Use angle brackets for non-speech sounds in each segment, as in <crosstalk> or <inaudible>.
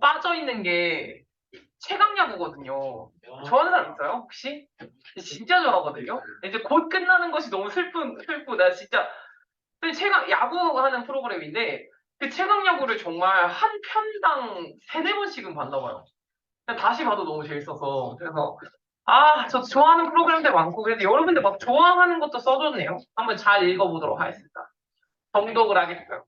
빠져 있는 게 최강야구거든요. 좋아하는 사람 있어요? 혹시? 진짜 좋아하거든요. 이제 곧 끝나는 것이 너무 슬픈 슬프다 진짜. 근데 최강 야구하는 프로그램인데 그 최강야구를 정말 한 편당 세네 번씩은 봤나 봐요. 다시 봐도 너무 재밌어서 그래서 아, 저 좋아하는 프로그램들 많고 그래서 여러분들 막 좋아하는 것도 써줬네요. 한번 잘 읽어보도록 하겠습니다. 정독을 하겠어요.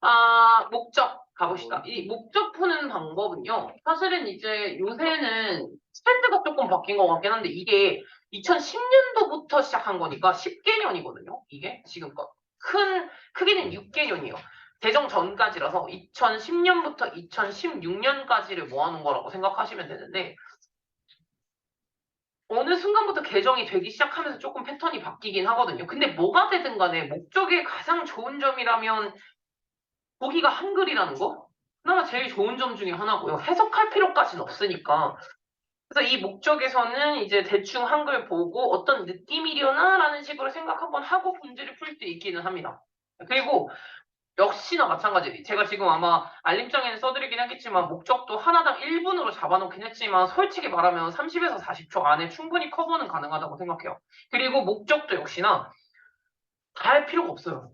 아, 목적 가봅시다. 이 목적 푸는 방법은요. 사실은 이제 요새는 트렌드가 조금 바뀐 것 같긴 한데 이게 2010년도부터 시작한 거니까 10개년이거든요. 이게 지금껏 큰 크기는 6개년이에요. 개정 전까지라서 2010년부터 2016년까지를 모아놓은 거라고 생각하시면 되는데 어느 순간부터 개정이 되기 시작하면서 조금 패턴이 바뀌긴 하거든요. 근데 뭐가 되든 간에 목적의 가장 좋은 점이라면 보기가 한글이라는 거? 그나마 제일 좋은 점 중에 하나고요. 해석할 필요까지는 없으니까. 그래서 이 목적에서는 이제 대충 한글 보고 어떤 느낌이려나라는 식으로 생각 한번 하고 문제를 풀 수 있기는 합니다. 그리고 역시나 마찬가지. 제가 지금 아마 알림장에는 써드리긴 했겠지만 목적도 하나당 1분으로 잡아놓긴 했지만 솔직히 말하면 30에서 40초 안에 충분히 커버는 가능하다고 생각해요. 그리고 목적도 역시나 다 할 필요가 없어요.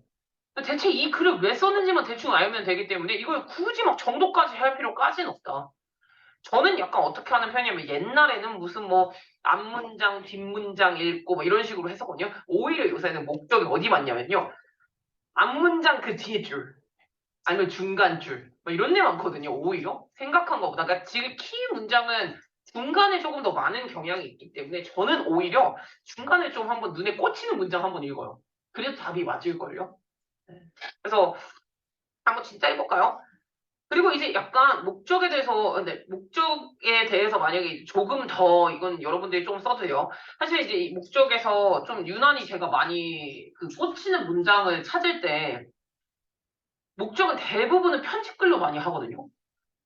대체 이 글을 왜 썼는지만 대충 알면 되기 때문에 이걸 굳이 막 정도까지 할 필요까지는 없다. 저는 약간 어떻게 하는 편이냐면 옛날에는 무슨 뭐 앞문장, 뒷문장 읽고 뭐 이런 식으로 했었거든요. 오히려 요새는 목적이 어디 맞냐면요. 앞문장 그 뒤에 줄 아니면 중간 줄뭐 이런 데 많거든요. 오히려 생각한 것보다 그러니까 지금 키 문장은 중간에 조금 더 많은 경향이 있기 때문에 저는 오히려 중간에 좀 한번 눈에 꽂히는 문장 한번 읽어요. 그래도 답이 맞을걸요. 네. 그래서 한번 진짜 해볼까요? 그리고 이제 약간 목적에 대해서 근데 목적에 대해서 만약에 조금 더 이건 여러분들이 좀 써도 돼요. 사실 이제 이 목적에서 좀 유난히 제가 많이 그 꽂히는 문장을 찾을 때 목적은 대부분은 편집글로 많이 하거든요.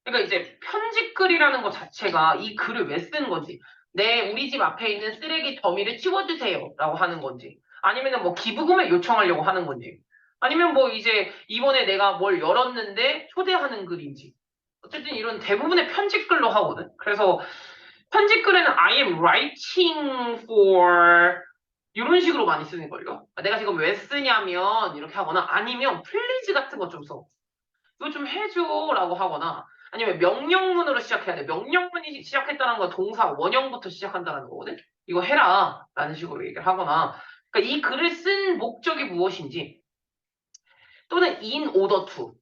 그러니까 이제 편집글이라는 것 자체가 이 글을 왜 쓰는 건지 내 우리 집 앞에 있는 쓰레기 더미를 치워주세요라고 하는 건지 아니면은 뭐 기부금을 요청하려고 하는 건지 아니면 뭐 이제 이번에 내가 뭘 열었는데 초대하는 글인지 어쨌든 이런 대부분의 편집글로 하거든. 그래서 편집글에는 I am writing for 이런 식으로 많이 쓰는 걸요. 내가 지금 왜 쓰냐면 이렇게 하거나 아니면 please 같은 거 좀 써. 이거 좀 해줘라고 하거나 아니면 명령문으로 시작해야 돼. 명령문이 시작했다는 건 동사 원형부터 시작한다는 거거든. 이거 해라 라는 식으로 얘기를 하거나 그러니까 이 글을 쓴 목적이 무엇인지 또는 in order to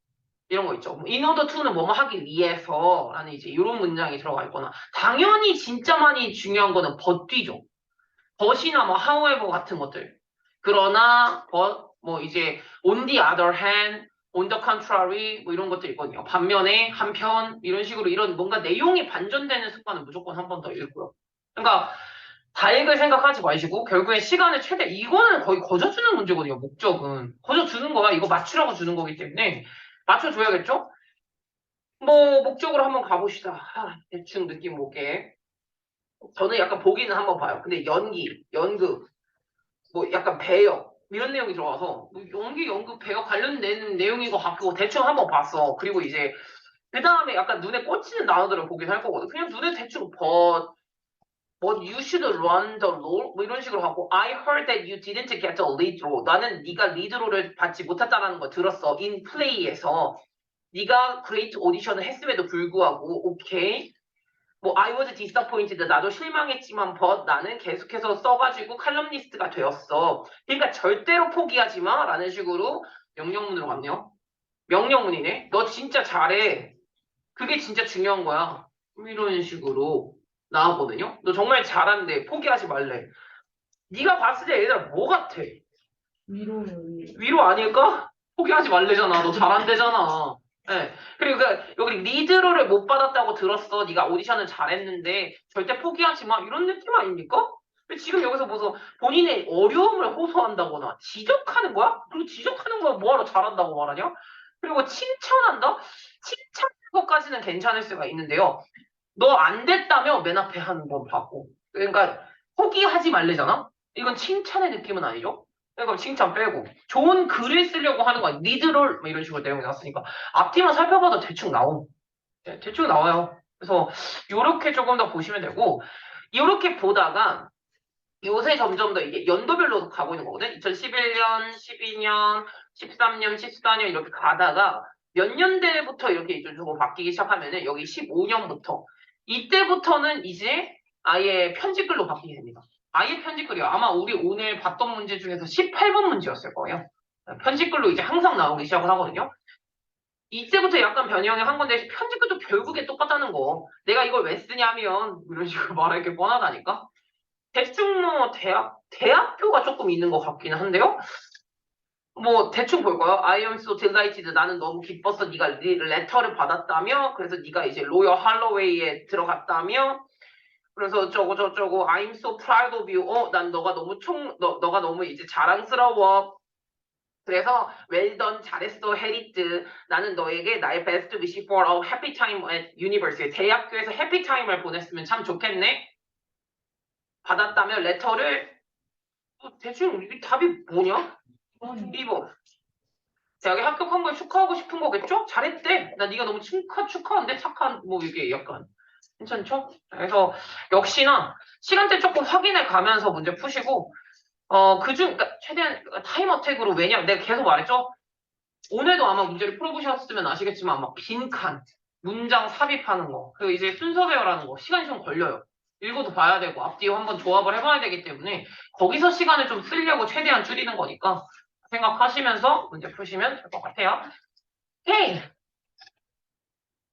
이런 거 있죠. in order to는 뭐뭐 하기 위해서 라는 이제 이런 문장이 들어가 있거나 당연히 진짜 많이 중요한 거는 뒤죠. but이나 뭐 however 같은 것들. 그러나 but 뭐 이제 on the other hand, on the contrary 뭐 이런 것들 있거든요. 반면에 한편 이런 식으로 이런 뭔가 내용이 반전되는 습관은 무조건 한 번 더 읽고요. 그러니까 다 읽을 생각하지 마시고 결국엔 시간을 최대 이거는 거의 거저주는 문제거든요. 목적은 거저주는 거야. 이거 맞추라고 주는 거기 때문에 맞춰줘야겠죠? 뭐 목적으로 한번 가봅시다. 아, 대충 느낌 볼게. 저는 약간 보기는 한번 봐요. 근데 연기, 연극, 뭐 약간 배역 이런 내용이 들어가서 뭐 연기, 연극, 배역 관련된 내용인 것 같고 대충 한번 봤어. 그리고 이제 그 다음에 약간 눈에 꽂히는 단어들을 보긴 할 거거든. 그냥 눈에 대충 벗 But you should run the role 뭐 이런 식으로 하고 I heard that you didn't get a lead role. 나는 네가 리드 롤을 받지 못했다는 거 들었어. In play에서. 네가 great 오디션을 했음에도 불구하고 오케이 뭐 I was disappointed. 나도 실망했지만 but 나는 계속해서 써가지고 칼럼니스트가 되었어. 그러니까 절대로 포기하지 마. 라는 식으로 명령문으로 갔네요. 명령문이네. 너 진짜 잘해. 그게 진짜 중요한 거야. 이런 식으로 나왔거든요. 너 정말 잘하는데 포기하지 말래. 네가 봤을 때 얘들아 뭐 같아? 위로는 위로 아닐까? 포기하지 말래잖아. 너 잘한대잖아. 예. 그리고 그 여기 리드로를 못 받았다고 들었어. 네가 오디션을 잘했는데 절대 포기하지 마. 이런 느낌 아닙니까? 지금 여기서 무슨 본인의 어려움을 호소한다거나 지적하는 거야? 그리고 지적하는 거야 뭐하러 잘한다고 말하냐? 그리고 칭찬한다? 칭찬하는 것까지는 괜찮을 수가 있는데요. 너 안 됐다며 맨 앞에 하는 건 받고. 그러니까 포기하지 말래잖아? 이건 칭찬의 느낌은 아니죠? 그러니까 칭찬 빼고 좋은 글을 쓰려고 하는 거야. 리드롤 뭐 이런 식으로 내용이 나왔으니까 앞뒤만 살펴봐도 대충 나옴. 네, 대충 나와요. 그래서 요렇게 조금 더 보시면 되고 요렇게 보다가 요새 점점 더 이게 연도별로 가고 있는 거거든. 2011년, 12년, 13년, 14년 이렇게 가다가 몇 년대부터 이렇게 조금 바뀌기 시작하면은 여기 15년부터 이때부터는 이제 아예 편집글로 바뀌게 됩니다. 아예 편집글이요. 아마 우리 오늘 봤던 문제 중에서 18번 문제였을 거예요. 편집글로 이제 항상 나오기 시작을 하거든요. 이때부터 약간 변형을 한 건데 편집글도 결국에 똑같다는 거. 내가 이걸 왜 쓰냐면 이런 식으로 <laughs> 말할 게 뻔하다니까. 대충 뭐 대학 대학교가 조금 있는 것 같기는 한데요. 뭐 대충 볼까요? I am so delighted. 나는 너무 기뻤어. 네가 리- 레터를 받았다며. 그래서 네가 이제 로열 할로웨이에 들어갔다며. 그래서 저거 저저거 I'm so proud of you. 어, 난 너가 너무 총 너, 너가 너무 이제 자랑스러워. 그래서 done 잘했어 헤리트 나는 너에게 나의 best wish for a happy time at university 대학교에서 해피 타임을 보냈으면 참 좋겠네 받았다며 레터를 뭐 대충 이 답이 뭐냐 2번 대학에 합격한 걸 축하하고 싶은 거겠죠? 잘했대 나 네가 너무 축하 축하한데 착한 뭐 이게 약간 괜찮죠? 그래서 역시나 시간대 조금 확인해 가면서 문제 푸시고 어, 그 중, 그러니까 최대한 타임 어택으로, 왜냐면 내가 계속 말했죠? 오늘도 아마 문제를 풀어보셨으면 아시겠지만 아마 빈칸, 문장 삽입하는 거, 그리고 이제 순서 배열하는 거, 시간이 좀 걸려요. 읽어도 봐야 되고, 앞뒤 한번 조합을 해봐야 되기 때문에 거기서 시간을 좀 쓰려고 최대한 줄이는 거니까 생각하시면서 문제 푸시면 될 것 같아요. 헤이!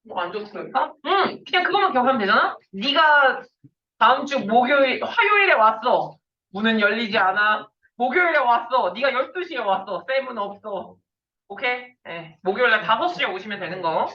뭐안 좋습니까? 응, 그냥 그것만 기억하면 되잖아? 네가 다음 주 목요일, 화요일에 왔어. 문은 열리지 않아. 목요일에 왔어. 네가 12시에 왔어. 쌤은 없어. 오케이? 네. 목요일날 5시에 오시면 되는 거.